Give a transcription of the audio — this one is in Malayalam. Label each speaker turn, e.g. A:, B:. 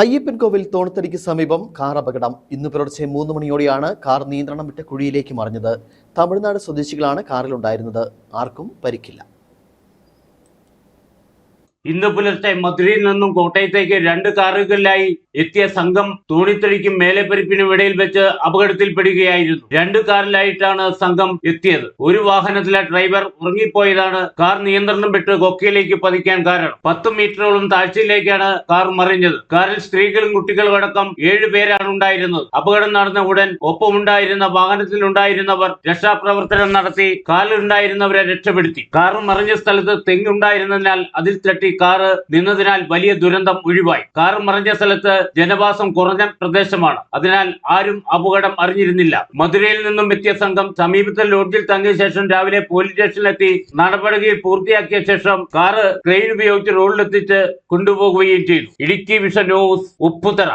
A: അയ്യപ്പൻകോവിൽ തോണത്തടിക്ക് സമീപം കാർ അപകടം. ഇന്ന് പുലർച്ചെ മൂന്ന് മണിയോടെയാണ് കാർ നിയന്ത്രണം വിട്ട കുഴിയിലേക്ക് മറിഞ്ഞത്. തമിഴ്നാട് സ്വദേശികളാണ് കാറിലുണ്ടായിരുന്നത്. ആർക്കും പരിക്കില്ല.
B: ഇന്ന് പുലർച്ചെ മധുരയിൽ നിന്നും കോട്ടയത്തേക്ക് രണ്ട് കാറുകളിലായി എത്തിയ സംഘം തോണിത്തടിക്കും മേലെപ്പരിപ്പിനും ഇടയിൽ വെച്ച് അപകടത്തിൽപ്പെടുകയായിരുന്നു. രണ്ട് കാറിലായിട്ടാണ് സംഘം എത്തിയത്. ഒരു വാഹനത്തിലെ ഡ്രൈവർ ഉറങ്ങിപ്പോയതാണ് കാർ നിയന്ത്രണം വിട്ട് കൊക്കയിലേക്ക് പതിക്കാൻ കാരണം. പത്ത് മീറ്ററോളം താഴ്ചയിലേക്കാണ് കാർ മറിഞ്ഞത്. കാറിൽ സ്ത്രീകളും കുട്ടികളും അടക്കം ഏഴുപേരാണ് ഉണ്ടായിരുന്നത്. അപകടം നടന്ന ഉടൻ ഒപ്പമുണ്ടായിരുന്ന വാഹനത്തിലുണ്ടായിരുന്നവർ രക്ഷാപ്രവർത്തനം നടത്തി കാറിലുണ്ടായിരുന്നവരെ രക്ഷപ്പെടുത്തി. കാർ മറിഞ്ഞ സ്ഥലത്ത് തെങ്ങുണ്ടായിരുന്നതിനാൽ അതിൽ തട്ടി കാറ് നിന്നതിനാൽ വലിയ ദുരന്തം ഒഴിവായി. കാർ മറിഞ്ഞ സ്ഥലത്ത് ജനവാസം കുറഞ്ഞ പ്രദേശമാണ്. അതിനാൽ ആരും അപകടം അറിഞ്ഞിരുന്നില്ല. മധുരയിൽ നിന്നും എത്തിയ സംഘം സമീപത്തെ ലോഡ്ജിൽ തങ്ങിയ ശേഷം രാവിലെ പോലീസ് സ്റ്റേഷനിലെത്തി നടപടികൾ പൂർത്തിയാക്കിയ ശേഷം കാറ് ക്രെയിൻ ഉപയോഗിച്ച് റോഡിലെത്തിച്ച് കൊണ്ടുപോകുകയും ചെയ്തു. Idukki vision news Upputhara.